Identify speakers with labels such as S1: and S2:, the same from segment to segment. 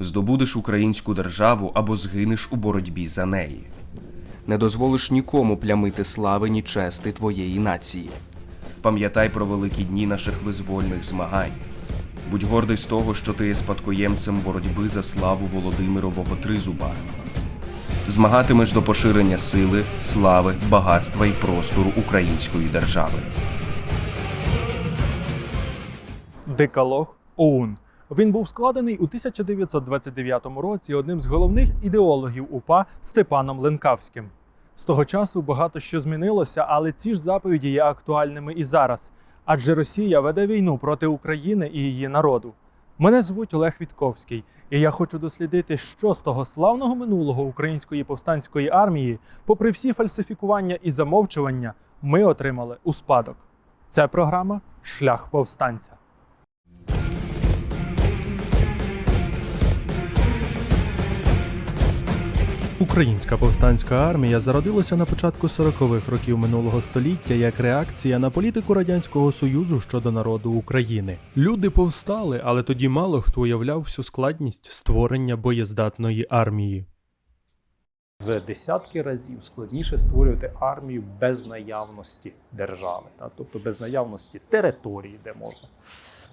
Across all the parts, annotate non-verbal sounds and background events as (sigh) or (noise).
S1: здобудеш українську державу або згинеш у боротьбі за неї. Не дозволиш нікому плямити слави ні чести твоєї нації. Пам'ятай про великі дні наших визвольних змагань. Будь гордий з того, що ти є спадкоємцем боротьби за славу Володимирового Тризуба. Змагатимеш до поширення сили, слави, багатства і простору української держави.
S2: Декалог ОУН. Він був складений у 1929 році одним з головних ідеологів УПА Степаном Ленкавським. З того часу багато що змінилося, але ці ж заповіді є актуальними і зараз. Адже Росія веде війну проти України і її народу. Мене звуть Олег Вітковський, і я хочу дослідити, що з того славного минулого української повстанської армії, попри всі фальсифікування і замовчування, ми отримали у спадок. Це програма Шлях повстанця. Українська повстанська армія зародилася на початку 40-х років минулого століття як реакція на політику радянського союзу щодо народу України. Люди повстали, але тоді мало хто уявляв всю складність створення боєздатної армії.
S3: в десятки разів складніше створювати армію без наявності держави, та? тобто без наявності території, де можна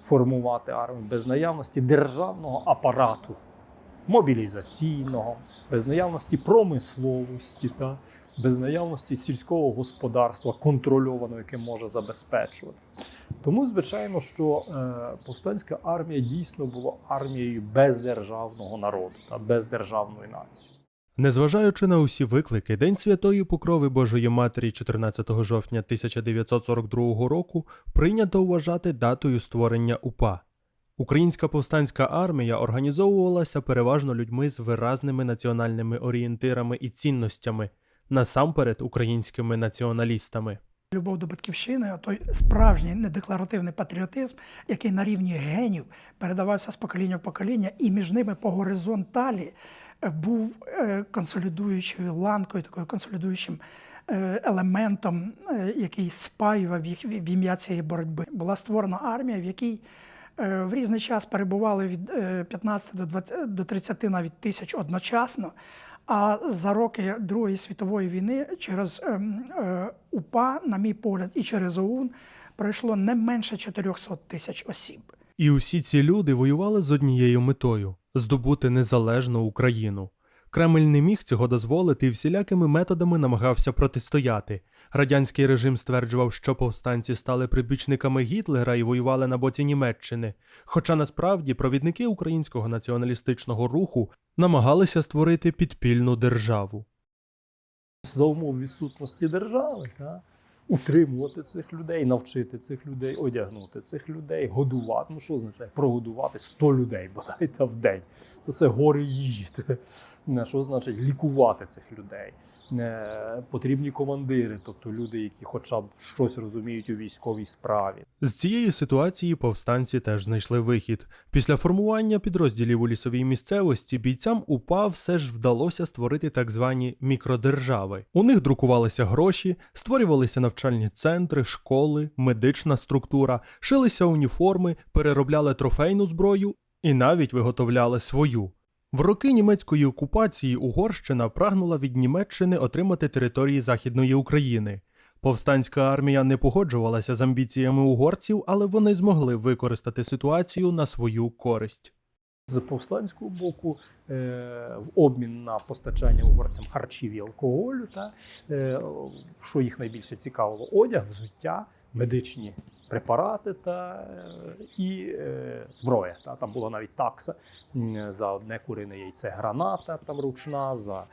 S3: формувати армію, без наявності державного апарату, мобілізаційного, без наявності промисловості, та? без наявності сільського господарства, контрольованого, яке може забезпечувати. Тому, звичайно, що е, повстанська армія дійсно була армією бездержавного народу та бездержавної нації.
S2: Незважаючи на усі виклики, День Святої Покрови Божої Матері 14 жовтня 1942 року прийнято вважати датою створення УПА. Українська повстанська армія організовувалася переважно людьми з виразними національними орієнтирами і цінностями, насамперед українськими націоналістами.
S4: Любов до батьківщини, той справжній недекларативний патріотизм, який на рівні генів передавався з покоління в покоління, і між ними по горизонталі е, був е, консолідуючою ланкою, такою консолідуючим е, елементом, який спаював їх в ім'я цієї боротьби. Була створена армія, в якій в різний час перебували від е, 15 до 20, до 30 навіть тисяч одночасно. А за роки Другої світової війни через ем, е, УПА, на мій погляд, і через ОУН пройшло не менше 400 тисяч осіб.
S2: І усі ці люди воювали з однією метою здобути незалежну Україну. Кремль не міг цього дозволити і всілякими методами намагався протистояти. Радянський режим стверджував, що повстанці стали прибічниками Гітлера і воювали на боці Німеччини. Хоча насправді провідники українського націоналістичного руху намагалися створити підпільну державу.
S3: за умов відсутності держави, та, утримувати цих людей, навчити цих людей, одягнути цих людей, годувати. Ну що означає прогодувати 100 людей бодай та в день. То це гори їжі. (laughs) Що значить лікувати цих людей? Е, Потрібні командири, тобто люди, які хоча б щось розуміють у військовій справі.
S2: З цієї ситуації повстанці теж знайшли вихід. Після формування підрозділів у лісовій місцевості бійцям УПА все ж вдалося створити так звані мікродержави. У них друкувалися гроші, створювалися навчальні центри, школи, медична структура, шилися уніформи, переробляли трофейну зброю і навіть виготовляли свою. В роки німецької окупації Угорщина прагнула від Німеччини отримати території Західної України. Повстанська армія не погоджувалася з амбіціями угорців, але вони змогли використати ситуацію на свою користь.
S3: З повстанського боку, е, в обмін на постачання угорцям харчів і алкоголю, та, е, що їх найбільше цікавило, одяг, взуття, медичні препарати та, е, і зброя. Та, там була навіть такса за одне курине яйце граната там ручна, за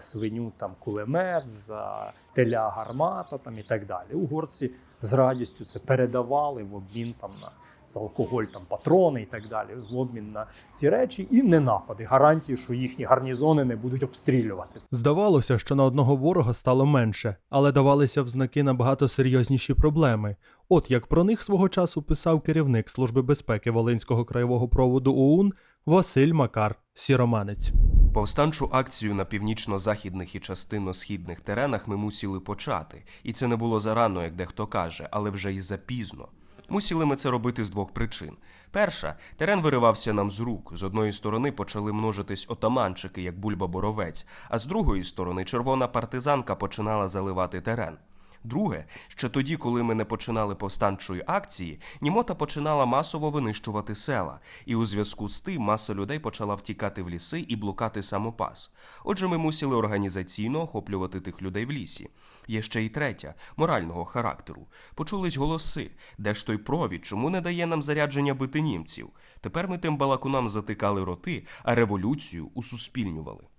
S3: свиню там кулемет, за теля гармата там, і так далі. Угорці з радістю це передавали в обмін там на за алкоголь, там патрони і так далі, в обмін на ці речі, і не напади, гарантії, що їхні гарнізони не будуть обстрілювати.
S2: Здавалося, що на одного ворога стало менше, але давалися в знаки набагато серйозніші проблеми. От як про них свого часу писав керівник Служби безпеки Волинського краєвого проводу ОУН Василь Макар Сіроманець.
S1: Повстанчу акцію на північно-західних і частино-східних теренах ми мусили почати, і це не було зарано, як дехто каже, але вже й запізно. Мусили ми це робити з двох причин. Перша, терен виривався нам з рук. З одної сторони почали множитись отаманчики, як бульба боровець, а з другої сторони червона партизанка починала заливати терен. Друге, що тоді, коли ми не починали повстанчої акції, Німота починала масово винищувати села, і у зв'язку з тим маса людей почала втікати в ліси і блукати самопас. Отже, ми мусили організаційно охоплювати тих людей в лісі. Є ще й третя, морального характеру. Почулись голоси, де ж той провід, чому не дає нам зарядження бити німців? Тепер ми тим балакунам затикали роти, а революцію усуспільнювали.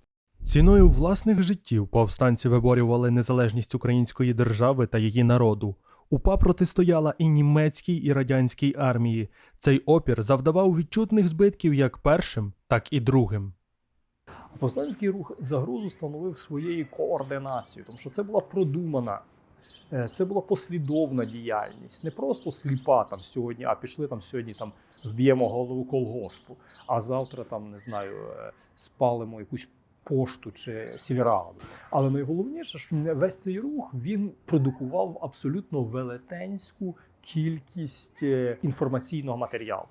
S2: Ціною власних життів повстанці виборювали незалежність української держави та її народу. УПА протистояла і німецькій, і радянській армії. Цей опір завдавав відчутних збитків як першим, так і другим.
S3: Повстанський рух загрозу становив своєю координацією, тому що це була продумана, е, це була послідовна діяльність, не просто сліпа там сьогодні, а пішли там сьогодні там вб'ємо голову колгоспу, а завтра там не знаю, е, спалимо якусь пошту чи сільраду. Але найголовніше, що весь цей рух він продукував абсолютно велетенську кількість е, інформаційного матеріалу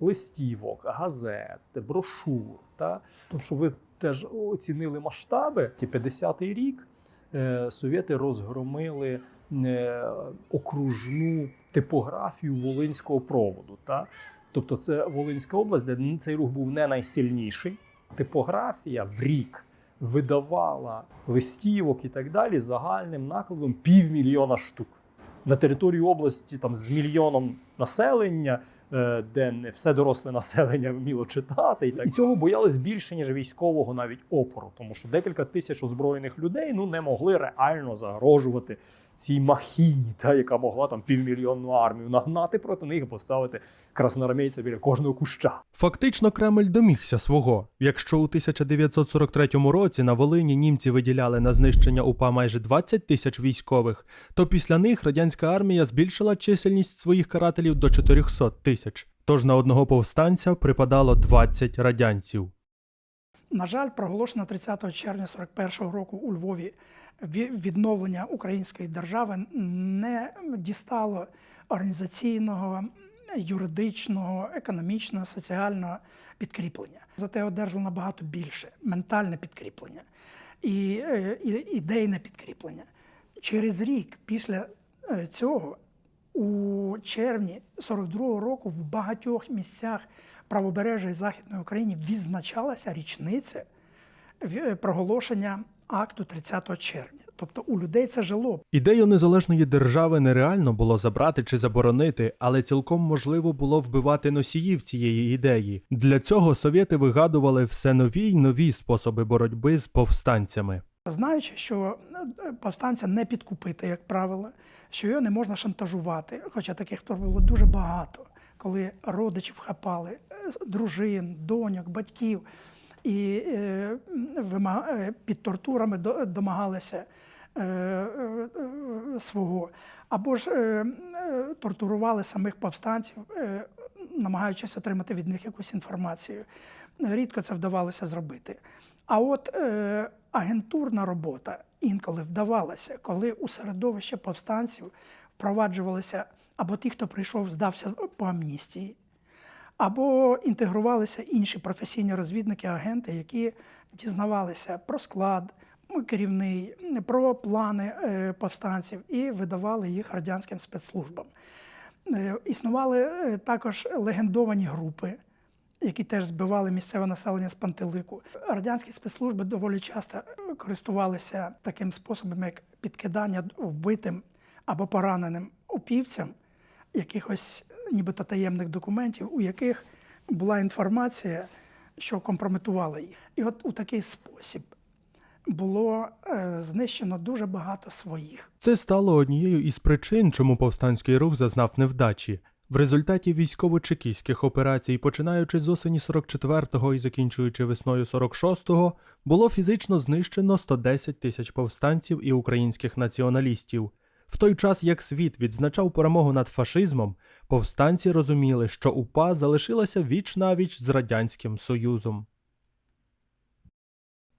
S3: листівок, газет, брошур. Та? Тому що ви теж оцінили масштаби. Ті 50-й рік е, совєти розгромили е, окружну типографію Волинського проводу. Та? Тобто це Волинська область, де цей рух був не найсильніший. Типографія в рік видавала листівок і так далі загальним накладом півмільйона штук. На території області там з мільйоном населення, де не все доросле населення вміло читати, і так і цього боялись більше ніж військового навіть опору, тому що декілька тисяч озброєних людей ну не могли реально загрожувати цій махіні, та яка могла там півмільйонну армію нагнати проти них і поставити красноармійця біля кожного куща.
S2: Фактично, Кремль домігся свого. Якщо у 1943 році на Волині німці виділяли на знищення УПА майже 20 тисяч військових, то після них радянська армія збільшила чисельність своїх карателів до 400 тисяч. Тож на одного повстанця припадало 20 радянців.
S4: На жаль, проголошено 30 червня 41-го року у Львові відновлення української держави не дістало організаційного, юридичного, економічного, соціального підкріплення. Зате одержало набагато більше ментальне підкріплення і, е, ідейне підкріплення. Через рік після е, цього у червні 42-го року в багатьох місцях правобережжя і Західної України відзначалася річниця в- проголошення акту 30 червня. Тобто у людей це жило.
S2: Ідею незалежної держави нереально було забрати чи заборонити, але цілком можливо було вбивати носіїв цієї ідеї. Для цього совєти вигадували все нові й нові способи боротьби з повстанцями.
S4: Знаючи, що е, повстанця не підкупити, як правило, що його не можна шантажувати, хоча таких було дуже багато, коли родичів хапали, е, дружин, доньок, батьків, і е, е, під тортурами домагалися е, е, е, свого, або ж е, тортурували самих повстанців, е, намагаючись отримати від них якусь інформацію. Рідко це вдавалося зробити. А от е, агентурна робота інколи вдавалася, коли у середовище повстанців впроваджувалися або ті, хто прийшов, здався по амністії, або інтегрувалися інші професійні розвідники, агенти, які дізнавалися про склад керівний, про плани е, повстанців і видавали їх радянським спецслужбам. Е, Існували е, також легендовані групи, які теж збивали місцеве населення з пантелику. Радянські спецслужби доволі часто користувалися таким способом, як підкидання вбитим або пораненим упівцям якихось нібито таємних документів, у яких була інформація, що компрометувала їх. І от у такий спосіб було е, знищено дуже багато своїх.
S2: Це стало однією із причин, чому повстанський рух зазнав невдачі. В результаті військово-чекійських операцій, починаючи з осені 44-го і закінчуючи весною 46-го, було фізично знищено 110 тисяч повстанців і українських націоналістів. В той час, як світ відзначав перемогу над фашизмом, повстанці розуміли, що УПА залишилася віч навіч з Радянським Союзом.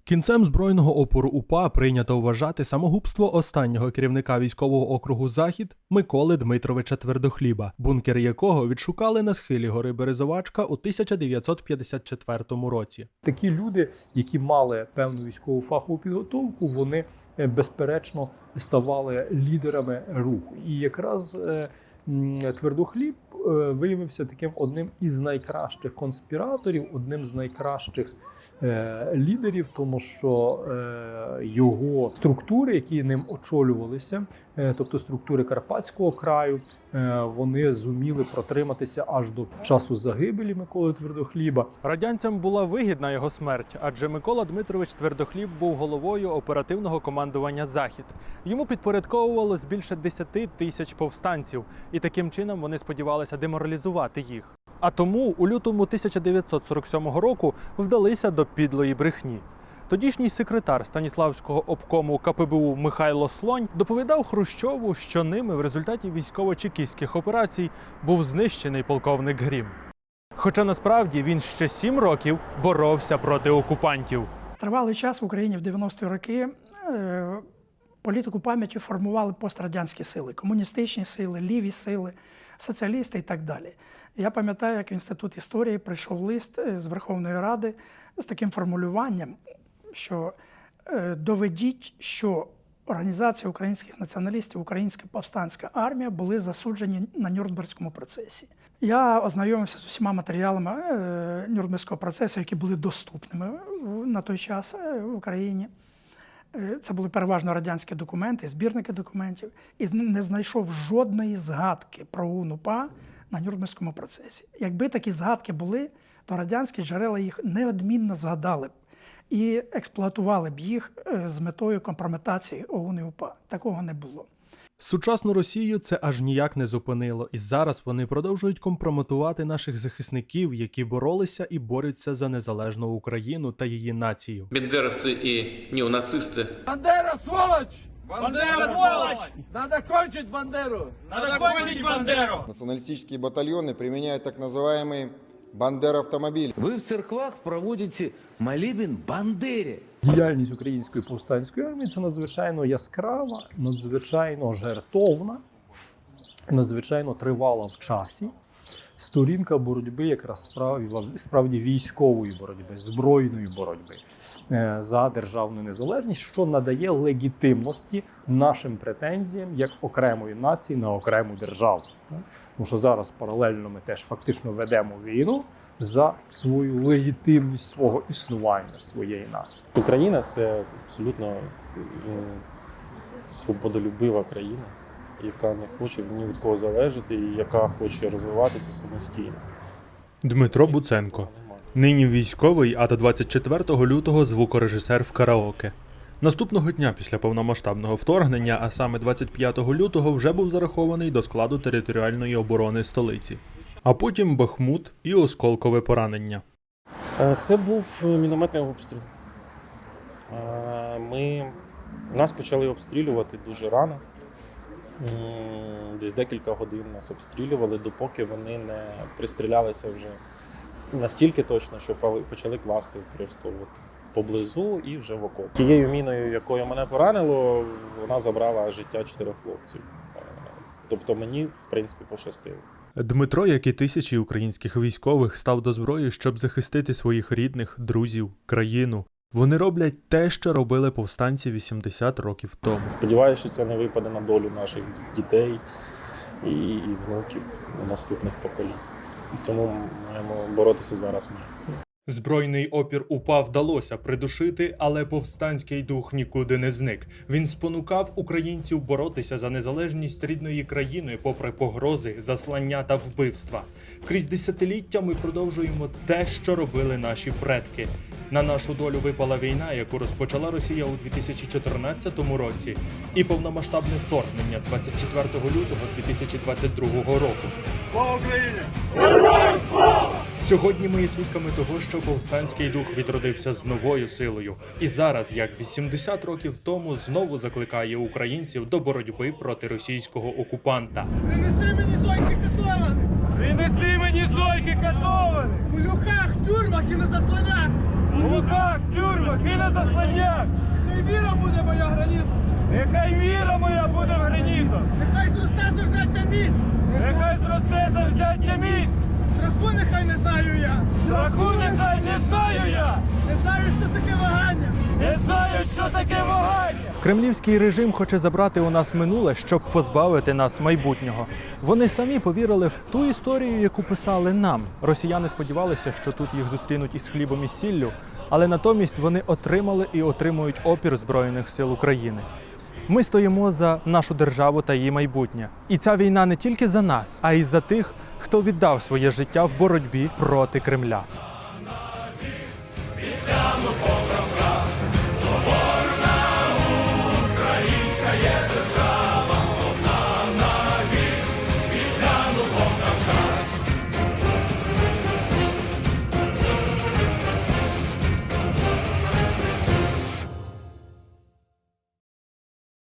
S2: Кінцем збройного опору УПА прийнято вважати самогубство останнього керівника військового округу Захід Миколи Дмитровича Твердохліба, бункер якого відшукали на схилі гори Березовачка у 1954 році.
S3: Такі люди, які мали певну військову фахову підготовку, вони е, безперечно ставали лідерами руху. І якраз е, твердохліб е, виявився таким одним із найкращих конспіраторів, одним з найкращих лідерів, тому що е, його структури, які ним очолювалися, е, тобто структури Карпатського краю, е, вони зуміли протриматися аж до часу загибелі Миколи Твердохліба.
S2: Радянцям була вигідна його смерть, адже Микола Дмитрович Твердохліб був головою оперативного командування Захід. Йому підпорядковувалось більше 10 тисяч повстанців, і таким чином вони сподівалися деморалізувати їх. А тому у лютому 1947 року вдалися до підлої брехні. Тодішній секретар Станіславського обкому КПБУ Михайло Слонь доповідав Хрущову, що ними в результаті військово-чекістських операцій був знищений полковник Грім. Хоча насправді він ще сім років боровся проти окупантів.
S4: Тривалий час в Україні в 90-ті роки е, політику пам'яті формували пострадянські сили, комуністичні сили, ліві сили, соціалісти і так далі. Я пам'ятаю, як в інститут історії прийшов лист е, з Верховної Ради з таким формулюванням, що е, доведіть, що Організація українських націоналістів, Українська повстанська армія були засуджені на Нюрнберзькому процесі. Я ознайомився з усіма матеріалами е, Нюрнберзького процесу, які були доступними на той час в Україні. Це були переважно радянські документи, збірники документів, і не знайшов жодної згадки про УНУПА на Нюрнберзькому процесі. Якби такі згадки були, то радянські джерела їх неодмінно згадали б і експлуатували б їх е, з метою компрометації ОУН і УПА. Такого не було.
S2: Сучасну Росію це аж ніяк не зупинило, і зараз вони продовжують компрометувати наших захисників, які боролися і борються за незалежну Україну та її націю.
S5: бендеровцы и неонацисты
S6: Бандера, сволочь! Бандера, сволочь! Надо кончить Бандеру! Надо кончить Бандеру!
S7: Националистические батальоны применяют так называемый «бандер-автомобиль».
S8: Вы в церквах проводите молебен Бандере.
S3: Діяльність української повстанської армії це надзвичайно яскрава, надзвичайно жертовна, надзвичайно тривала в часі. Сторінка боротьби, якраз справді, справді військової боротьби, збройної боротьби е, за державну незалежність, що надає легітимності нашим претензіям як окремої нації на окрему державу. Тому що зараз паралельно ми теж фактично ведемо війну за свою легітимність свого існування своєї нації.
S9: Україна це абсолютно свободолюбива країна, яка не хоче ні від кого залежати і яка хоче розвиватися самостійно.
S2: Дмитро Буценко. Нині військовий, а до 24 лютого звукорежисер в караоке. Наступного дня після повномасштабного вторгнення, а саме 25 лютого, вже був зарахований до складу територіальної оборони столиці. А потім Бахмут і осколкове поранення.
S9: Е, Це був мінометний обстріл. Е, Ми, нас почали обстрілювати дуже рано. Десь декілька годин нас обстрілювали, допоки вони не пристрілялися вже настільки точно, що почали класти просто от поблизу і вже в окоп. Тією міною, якою мене поранило, вона забрала життя чотирьох хлопців. Е, Тобто мені, в принципі, пощастило.
S2: Дмитро, як і тисячі українських військових, став до зброї, щоб захистити своїх рідних, друзів, країну. Вони роблять те, що робили повстанці 80 років тому.
S9: Сподіваюся, що це не випаде на долю наших дітей і, і внуків наступних поколінь. Тому маємо боротися зараз ми.
S2: Збройний опір УПА вдалося придушити, але повстанський дух нікуди не зник. Він спонукав українців боротися за незалежність рідної країни, попри погрози, заслання та вбивства. Крізь десятиліття ми продовжуємо те, що робили наші предки. На нашу долю випала війна, яку розпочала Росія у 2014 році, і повномасштабне вторгнення 24 лютого 2022 року. Сьогодні ми є свідками того, що повстанський дух відродився з новою силою, і зараз, як 80 років тому, знову закликає українців до боротьби проти російського окупанта.
S6: Принеси мені зойки катовані! Принеси мені зойки катовані! У люхах, тюрмах і на засланах! У руках тюрмах і на засланнях. Нехай віра буде моя гранітом. Нехай віра моя буде гранітом. Нехай зросте завзяття міць. Нехай зросте завзяття міць. Страху нехай не знаю я. Страху нехай не знаю я. Не знаю, що таке вагання. Не знаю, що таке вагання.
S2: Кремлівський режим хоче забрати у нас минуле, щоб позбавити нас майбутнього. Вони самі повірили в ту історію, яку писали нам. Росіяни сподівалися, що тут їх зустрінуть із хлібом і сіллю, але натомість вони отримали і отримують опір Збройних сил України. Ми стоїмо за нашу державу та її майбутнє. І ця війна не тільки за нас, а й за тих, хто віддав своє життя в боротьбі проти Кремля.